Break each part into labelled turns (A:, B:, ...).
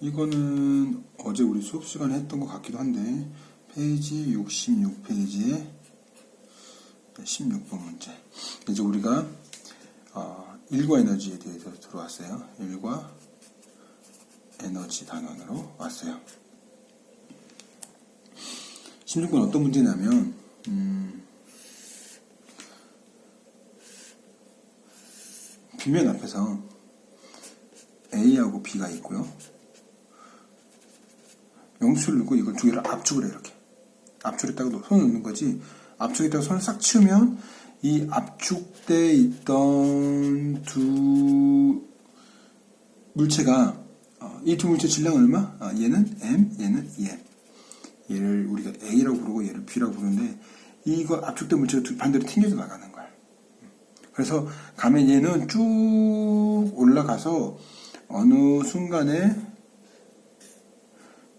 A: 이거는 어제 우리 수업 시간에 했던 것 같기도 한데 페이지 66페이지에 16번 문제. 이제 우리가 어, 일과 에너지에 대해서 들어왔어요. 일과 에너지 단원으로 왔어요. 16번 어떤 문제냐면 음, 빗면 앞에서 A하고 B가 있고요. 영수를 넣고 이걸 두 개를 압축을 해 이렇게 압축했다가 손을 넣는 거지 압축했다가 손을 싹 치우면 이 압축돼 있던 두 물체가 이두 물체 질량 얼마? 아, 얘는 M, 얘는 EM. 얘를 우리가 A라고 부르고 얘를 B라고 부르는데 이거 압축된 물체가 두- 반대로 튕겨져 나가는 거야. 그래서 가면 얘는 쭉 올라가서 어느 순간에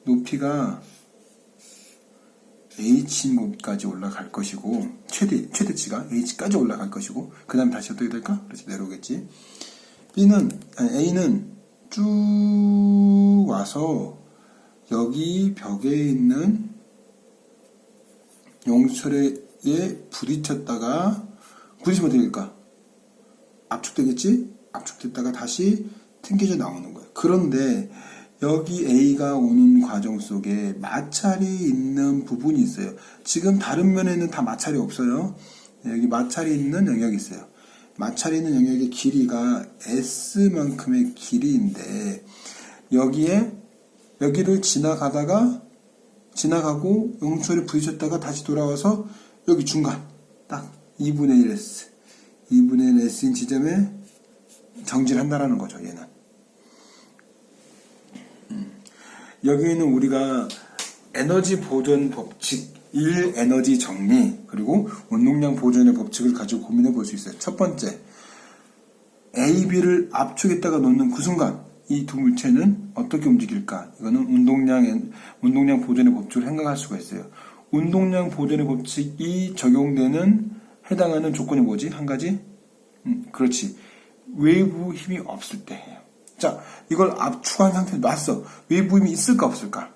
A: 높이가 H인 곳까지 올라갈 것이고 최대 최대치가 H까지 올라갈 것이고 그 다음에 다시 어떻게 될까? 그렇지 내려오겠지. B는 아니, A는 쭉 와서 여기 벽에 있는 용철에 부딪혔다가 부딪히면 어떻게 될까? 압축되겠지? 압축됐다가 다시 튕겨져 나오는 거예요. 그런데 여기 A가 오는 과정 속에 마찰이 있는 부분이 있어요. 지금 다른 면에는 다 마찰이 없어요. 여기 마찰이 있는 영역이 있어요. 마찰이 있는 영역의 길이가 S만큼의 길이인데 여기에 여기를 지나가다가 지나가고 용철에 부딪혔다가 다시 돌아와서 여기 중간 딱 2분의 1 S 2분의 1 S인 지점에 정지를 한다라는 거죠 얘는 음. 여기에는 우리가 에너지 보존 법칙 1 에너지 정리 그리고 운동량 보존의 법칙을 가지고 고민해 볼 수 있어요 첫 번째 A, B를 압축했다가 놓는 그 순간 이 두 물체는 어떻게 움직일까? 이거는 운동량, 운동량 보존의 법칙을 생각할 수가 있어요. 운동량 보존의 법칙이 적용되는 해당하는 조건이 뭐지? 한 가지? 음, 그렇지. 외부 힘이 없을 때예요. 자, 이걸 압축한 상태에 놨어. 외부 힘이 있을까 없을까?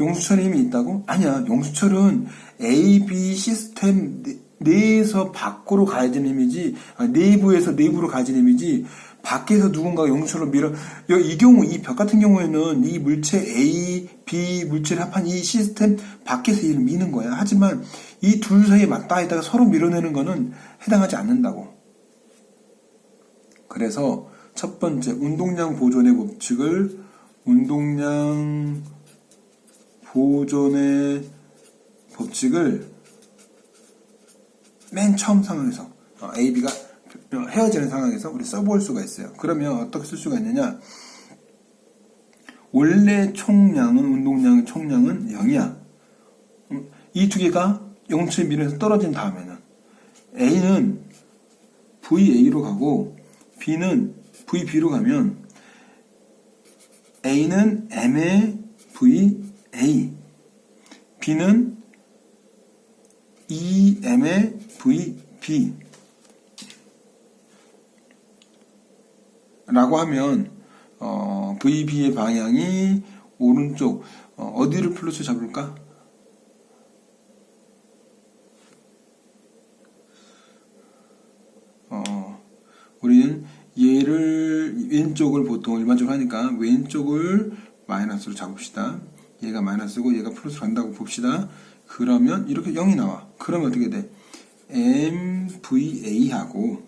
A: 용수철에 힘이 있다고? 아니야. 용수철은 A, B 시스템 내- 내에서 밖으로 가해지는 힘이지, 아, 내부에서 내부로 가해지는 힘이지, 밖에서 누군가가 용수철로 밀어, 여- 이 경우, 이 벽 같은 경우에는 이 물체 A, B 물체를 합한 이 시스템 밖에서 얘를 미는 거야. 하지만 이 둘 사이에 맞닿아 있다가 서로 밀어내는 거는 해당하지 않는다고. 그래서 첫 번째, 운동량 보존의 법칙을 운동량 보존의 법칙을 맨 처음 상황에서 어, A, B가 헤어지는 상황에서 우리 써볼 수가 있어요. 그러면 어떻게 쓸 수가 있느냐? 원래 총량은 운동량 총량은 0이야. 이 두 개가 0치 미에서 떨어진 다음에는 A는 VA로 가고 B는 VB로 가면 A는 M의 VA, B는 EM의 VB 라고 하면 어, VB의 방향이 오른쪽 어, 디를 플러스 잡을까? 어, 우리는 왼쪽을 보통 일반적으로 하니까 왼쪽을 마이너스로 잡읍시다. 얘가 마이너스고 얘가 플러스로 간다고 봅시다. 그러면 이렇게 0이 나와. 그러면 어떻게 돼? MVA하고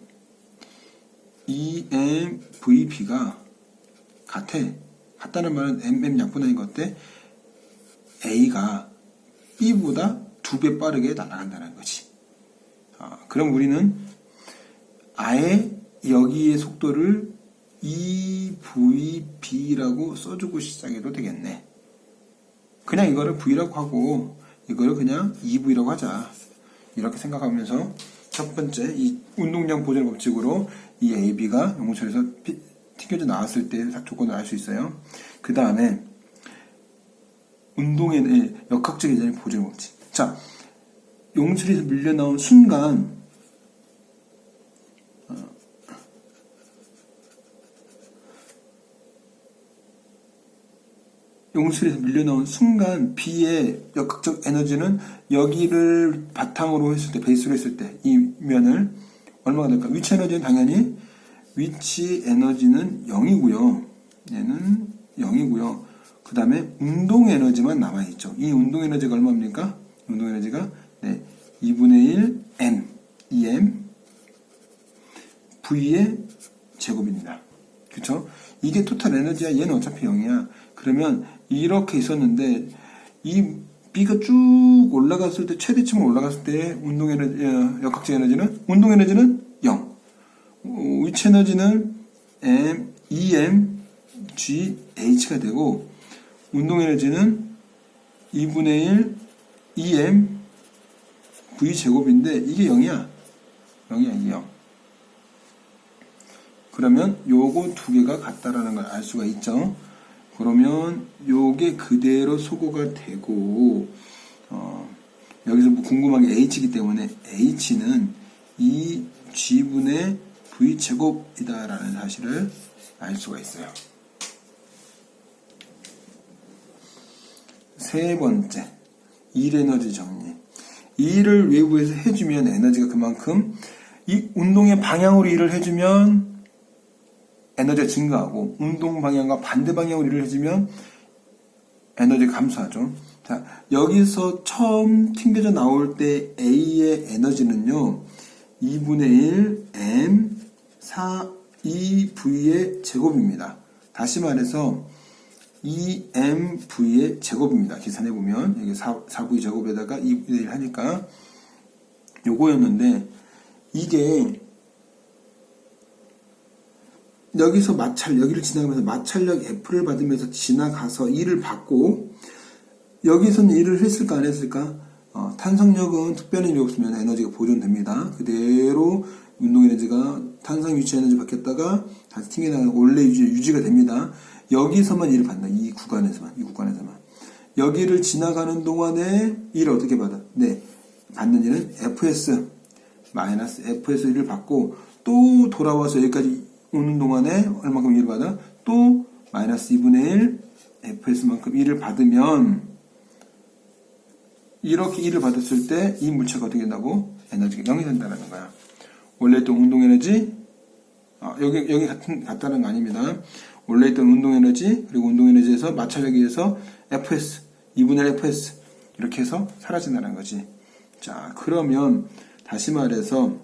A: EMVB가 같아. 같다는 말은 MM 약분하는 것 때 A가 B보다 두 배 빠르게 날아간다는 거지. 아, 그럼 우리는 아예 여기의 속도를 EVB라고 써주고 시작해도 되겠네. 그냥 이거를 V라고 하고 이거를 그냥 EV라고 하자. 이렇게 생각하면서 첫 번째 이 운동량 보존 법칙으로 이 AB가 용모철에서 튕겨져 나왔을 때 조건을 알 수 있어요. 그 다음에 운동의 네, 역학적 예전의 보존 법칙. 자, 용철에서 밀려 나온 순간 용술에서 밀려나온 순간 B의 역학적 에너지는 여기를 바탕으로 했을 때, 베이스로 했을 때, 이 면을 얼마가 될까? 위치 에너지는 당연히 위치 에너지는 0이고요. 얘는 0이고요. 그 다음에 운동 에너지만 남아있죠. 이 운동 에너지가 얼마입니까? 운동 에너지가 네, 2분의 1 m, 2m, V의 제곱입니다. 그쵸? 이게 토탈 에너지야. 얘는 어차피 0이야. 그러면 이렇게 있었는데 이 B가 쭉 올라갔을 때 최대치만 올라갔을 때 운동 에너지 어, 역학적 에너지는 운동 에너지는 0. 어, 위치 에너지는 M, EM, G, H가 되고 운동 에너지는 2분의 1 EM V 제곱인데 이게 0이야. 0이야, 이게 0. 그러면 요거 두 개가 같다라는 걸 알 수가 있죠. 그러면 요게 그대로 소거가 되고 어, 여기서 뭐 궁금한 게 h이기 때문에 h는 이 g분의 v 제곱이다라는 사실을 알 수가 있어요. 세 번째, 일 에너지 정리. 일을 외부에서 해주면 에너지가 그만큼 이 운동의 방향으로 일을 해주면 에너지가 증가하고 운동 방향과 반대 방향으로 일을 해주면 에너지가 감소하죠. 자, 여기서 처음 튕겨져 나올 때 A의 에너지는요, 2분의 1 M 4 2V의 제곱입니다. 다시 말해서 2MV의 제곱입니다. 계산해 보면 여기 4, 4V 제곱에다가 2분의 1 하니까 요거였는데 이게 여기서 마찰 여기를 지나가면서 마찰력 F를 받으면서 지나가서 1을 받고 여기서는 1을 했을까 안 했을까? 어, 탄성력은 일이 없으면 에너지가 보존됩니다. 그대로 운동 에너지가 탄성 위치 에너지 바뀌었다가 다시 튕겨나가고 원래 유지, 유지가 됩니다. 여기서만 일을 받는다. 이 구간에서만, 이 구간에서만. 여기를 지나가는 동안에 일을 어떻게 받아? 네. 받는 일은 FS, 마이너스 FS 일을 받고 또 돌아와서 여기까지 오는 동안에 얼마큼 일을 받아? 또 마이너스 2분의 1 FS만큼 일을 받으면 이렇게 일을 받았을 때 이 물체가 어떻게 된다고? 에너지가 0이 된다는 거야. 원래 있던 운동 에너지, 아, 여기, 여기 같은, 같다는 거 아닙니다. 원래 있던 운동 에너지, 그리고 운동 에너지에서 마찰력에 의해서 FS, 2분의 1 FS, 이렇게 해서 사라진다는 거지. 자, 그러면, 다시 말해서,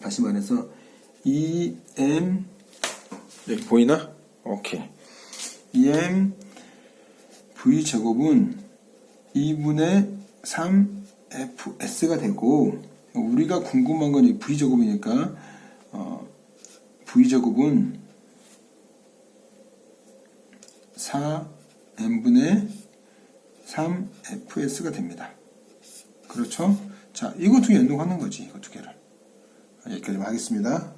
A: 다시 말해서, EM, 여기 보이나? 오케이. EM V 제곱은 2분의 3 FS가 되고 우리가 궁금한 건 이 V 제곱이니까 어, V 제곱은 4n분의 3 FS가 됩니다. 그렇죠? 자, 이거 두 개 연동하는 거지. 이거 두 개를. 여기까지 하겠습니다.